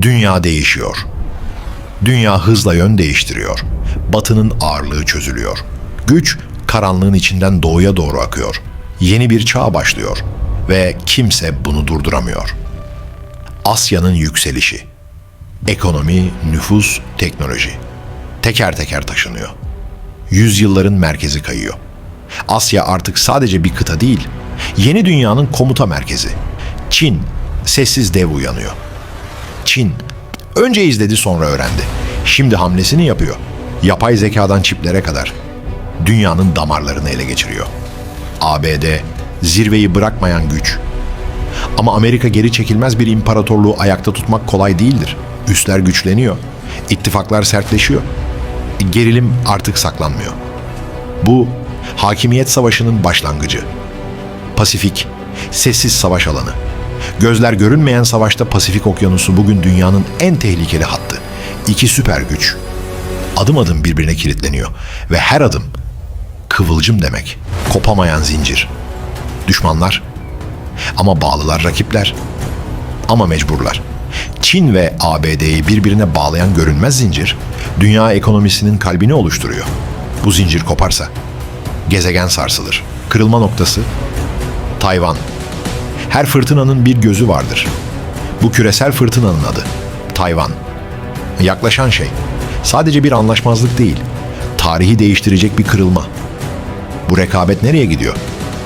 Dünya değişiyor. Dünya hızla yön değiştiriyor. Batının ağırlığı çözülüyor. Güç karanlığın içinden doğuya doğru akıyor. Yeni bir çağ başlıyor ve kimse bunu durduramıyor. Asya'nın yükselişi. Ekonomi, nüfus, teknoloji. Teker teker taşınıyor. Yüzyılların merkezi kayıyor. Asya artık sadece bir kıta değil, yeni dünyanın komuta merkezi. Çin, sessiz dev uyanıyor. Çin, önce izledi sonra öğrendi. Şimdi hamlesini yapıyor. Yapay zekadan çiplere kadar. Dünyanın damarlarını ele geçiriyor. ABD, zirveyi bırakmayan güç. Ama Amerika geri çekilmez bir imparatorluğu ayakta tutmak kolay değildir. Üsler güçleniyor. ittifaklar sertleşiyor. Gerilim artık saklanmıyor. Bu hakimiyet savaşının başlangıcı. Pasifik, sessiz savaş alanı. Gözler görünmeyen savaşta Pasifik Okyanusu bugün dünyanın en tehlikeli hattı. İki süper güç. Adım adım birbirine kilitleniyor ve her adım kıvılcım demek. Kopamayan zincir. Düşmanlar ama bağlılar rakipler. Ama mecburlar. Çin ve ABD'yi birbirine bağlayan görünmez zincir, dünya ekonomisinin kalbini oluşturuyor. Bu zincir koparsa, gezegen sarsılır. Kırılma noktası, Tayvan. Her fırtınanın bir gözü vardır. Bu küresel fırtınanın adı, Tayvan. Yaklaşan şey, sadece bir anlaşmazlık değil, tarihi değiştirecek bir kırılma. Bu rekabet nereye gidiyor?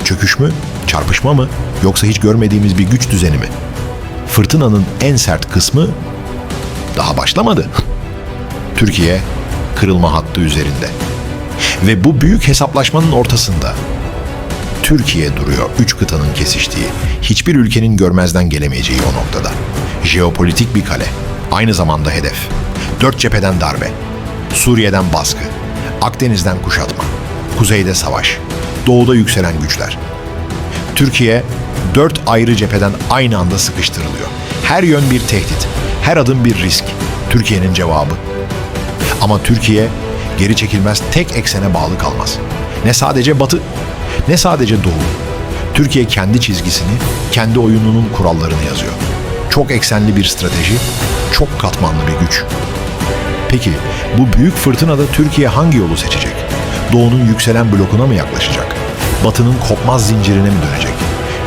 Çöküş mü? Çarpışma mı? Yoksa hiç görmediğimiz bir güç düzeni mi? Fırtınanın en sert kısmı daha başlamadı. Türkiye kırılma hattı üzerinde. Ve bu büyük hesaplaşmanın ortasında Türkiye duruyor üç kıtanın kesiştiği, hiçbir ülkenin görmezden gelemeyeceği o noktada. Jeopolitik bir kale, aynı zamanda hedef. Dört cepheden darbe, Suriye'den baskı, Akdeniz'den kuşatma, kuzeyde savaş, doğuda yükselen güçler. Türkiye dört ayrı cepheden aynı anda sıkıştırılıyor. Her yön bir tehdit, her adım bir risk. Türkiye'nin cevabı. Ama Türkiye geri çekilmez tek eksene bağlı kalmaz. Ne sadece batı, ne sadece doğu. Türkiye kendi çizgisini, kendi oyununun kurallarını yazıyor. Çok eksenli bir strateji, çok katmanlı bir güç. Peki bu büyük fırtınada Türkiye hangi yolu seçecek? Doğu'nun yükselen blokuna mı yaklaşacak? Batı'nın kopmaz zincirine mi dönecek?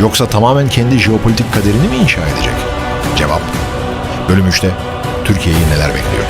Yoksa tamamen kendi jeopolitik kaderini mi inşa edecek? Cevap, bölüm 3'te Türkiye'yi neler bekliyor?